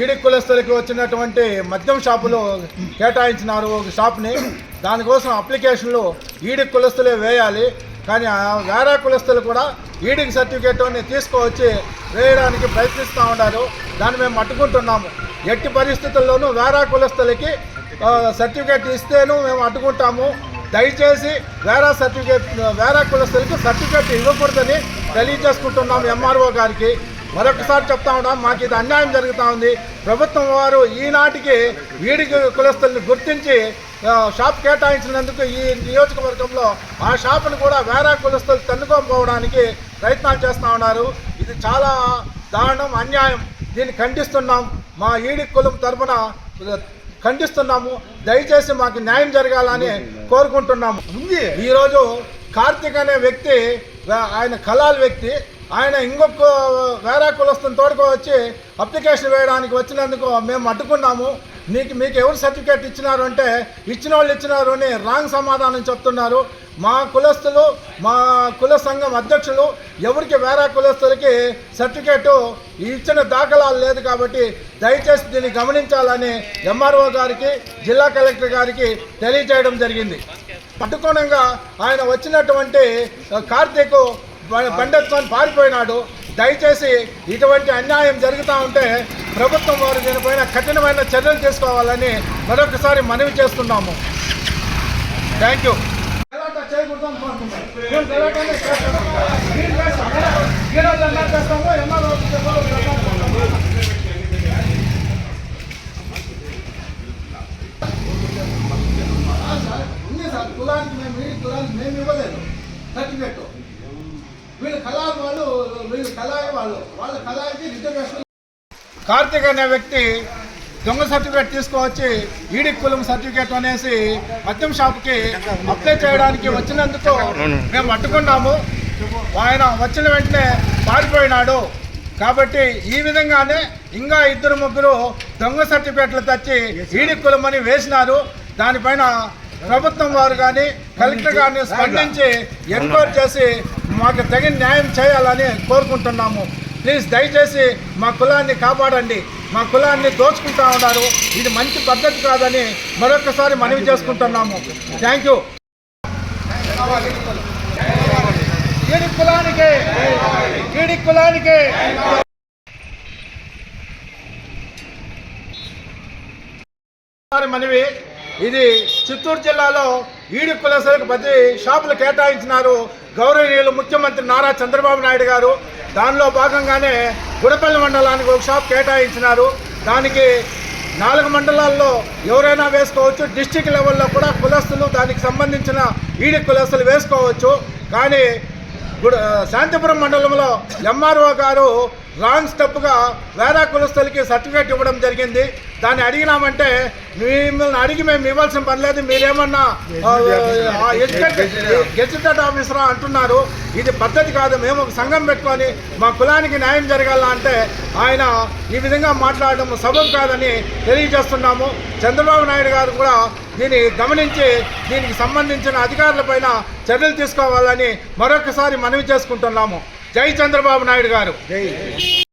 ఈడి కులస్తులకి వచ్చినటువంటి మద్యం షాపులు కేటాయించినారు ఒక షాప్ని. దానికోసం అప్లికేషన్లు ఈడి కులస్తులే వేయాలి. కానీ ఆ వేరే కులస్తులు కూడా ఈడికి సర్టిఫికేట్ అని తీసుకువచ్చి వేయడానికి ప్రయత్నిస్తూ ఉన్నారు. దాన్ని మేము అడ్డుకుంటున్నాము. ఎట్టి పరిస్థితుల్లోనూ వేరే కులస్తులకి సర్టిఫికేట్ ఇస్తేను మేము అడ్డుకుంటాము. దయచేసి వేరే సర్టిఫికేట్ వేరే కులస్తులకి సర్టిఫికేట్ ఇవ్వకూడదని తెలియజేసుకుంటున్నాం ఎంఆర్ఓ గారికి. మరొకసారి చెప్తా ఉన్నాం మాకు ఇది అన్యాయం జరుగుతూ ఉంది. ప్రభుత్వం వారు ఈనాటికి వీడి కులస్తుల్ని గుర్తించి షాప్ కేటాయించినందుకు ఈ నియోజకవర్గంలో ఆ షాపును కూడా వేరే కులస్తులు తన్నుకోకపోవడానికి ప్రయత్నాలు చేస్తూ ఉన్నారు. ఇది చాలా దారుణం అన్యాయం. దీన్ని ఖండిస్తున్నాం. మా ఈడి కులం తరఫున ఖండిస్తున్నాము. దయచేసి మాకు న్యాయం జరగాలని కోరుకుంటున్నాము. ఉంది. ఈరోజు కార్తీక్ అనే వ్యక్తి ఆయన కలాల్ వ్యక్తి ఆయన ఇంకొక వేరే కులస్తుని తోడుకో వచ్చి అప్లికేషన్ వేయడానికి వచ్చినందుకు మేము అడ్డుకున్నాము. నీకు మీకు ఎవరు సర్టిఫికేట్ ఇచ్చినారు అంటే ఇచ్చిన వాళ్ళు ఇచ్చినారు అని రాంగ్ సమాధానం చెప్తున్నారు. మా కులస్తులు మా కుల సంఘం అధ్యక్షులు ఎవరికి వేరే కులస్తులకి సర్టిఫికేట్ ఇచ్చిన దాఖలాలు లేదు కాబట్టి దయచేసి దీన్ని గమనించాలని ఎంఆర్ఓ గారికి జిల్లా కలెక్టర్ గారికి తెలియజేయడం జరిగింది. పట్టుకోనంగా ఆయన వచ్చినటువంటి కార్తీక్ బండెత్తుకొని పారిపోయినాడు. దయచేసి ఇటువంటి అన్యాయం జరుగుతూ ఉంటే ప్రభుత్వం వారు దీనిపైన కఠినమైన చర్యలు తీసుకోవాలని మరొకసారి మనవి చేస్తున్నాము. థ్యాంక్ యూ చేయకూడదు మేము గలాటానే చేస్తాము. మీరు చేస్తాం. ఈ రోజు అన్నా చేస్తాము, ఎంఆర్ఓ ఆఫీసులో అన్నా చేస్తాము. ఆ సార్, ఉంది సార్ కులానికి మేము ఈ కులానికి మేము ఇవ్వలేదు సర్టిఫికెట్ వీళ్ళు వాళ్ళు వాళ్ళు వాళ్ళ. రిజర్వేషన్ కార్తీక్ అనే వ్యక్తి దొంగ సర్టిఫికేట్ తీసుకువచ్చి ఈడి కులం సర్టిఫికేట్ అనేసి మద్యం షాప్కి అప్లై చేయడానికి వచ్చినందుకు మేము అట్టుకున్నాము ఆయన వచ్చిన వెంటనే పారిపోయినాడు. కాబట్టి ఈ విధంగానే ఇంకా ఇద్దరు ముగ్గురు దొంగ సర్టిఫికేట్లు తెచ్చి ఈడి కులం అని వేసినారు. దానిపైన ప్రభుత్వం వారు కానీ కలెక్టర్ గారిని స్పందించి ఎంక్వైరీ చేసి మాకు తగిన న్యాయం చేయాలని కోరుకుంటున్నాము. ప్లీజ్ దయచేసి మా కులాన్ని కాపాడండి. మా కులాన్ని దోచుకుంటా ఉన్నారు. ఇది మంచి పద్ధతి కాదని మరొకసారి మనవి చేసుకుంటున్నాము. థ్యాంక్ యూ ఈడి కులానికి ఈడి కులానికి. మనవి ఇది చిత్తూరు జిల్లాలో ఈడి కులసలకు పది షాపులు కేటాయించినారు. గౌరవనీయులు ముఖ్యమంత్రి నారా చంద్రబాబు నాయుడు గారు దానిలో భాగంగానే గుడపల్లి మండలానికి ఒక షాప్ కేటాయించినారు. దానికి నాలుగు మండలాల్లో ఎవరైనా వేసుకోవచ్చు డిస్టిక్ లెవెల్లో కూడా కులస్తులు దానికి సంబంధించిన ఈడి కులస్తులు వేసుకోవచ్చు. కానీ శాంతిపురం మండలంలో ఎంఆర్ఓ గారు రాంగ్ స్టెప్గా వేరే కులస్తులకి సర్టిఫికేట్ ఇవ్వడం జరిగింది. దాన్ని అడిగినామంటే మిమ్మల్ని అడిగి మేము ఇవ్వాల్సిన పని లేదు మీరేమన్నా గెజిటెడ్ ఆఫీసర్ అంటున్నారు. ఇది పద్ధతి కాదు మేము ఒక సంఘం పెట్టుకొని మా కులానికి న్యాయం జరగాల అంటే ఆయన ఈ విధంగా మాట్లాడడం సబబు కాదని తెలియజేస్తున్నాము. చంద్రబాబు నాయుడు గారు కూడా దీన్ని గమనించి దీనికి సంబంధించిన అధికారులపైన చర్యలు తీసుకోవాలని మరొకసారి మనవి చేసుకుంటున్నాము. జై చంద్రబాబు నాయుడు గారు. జై.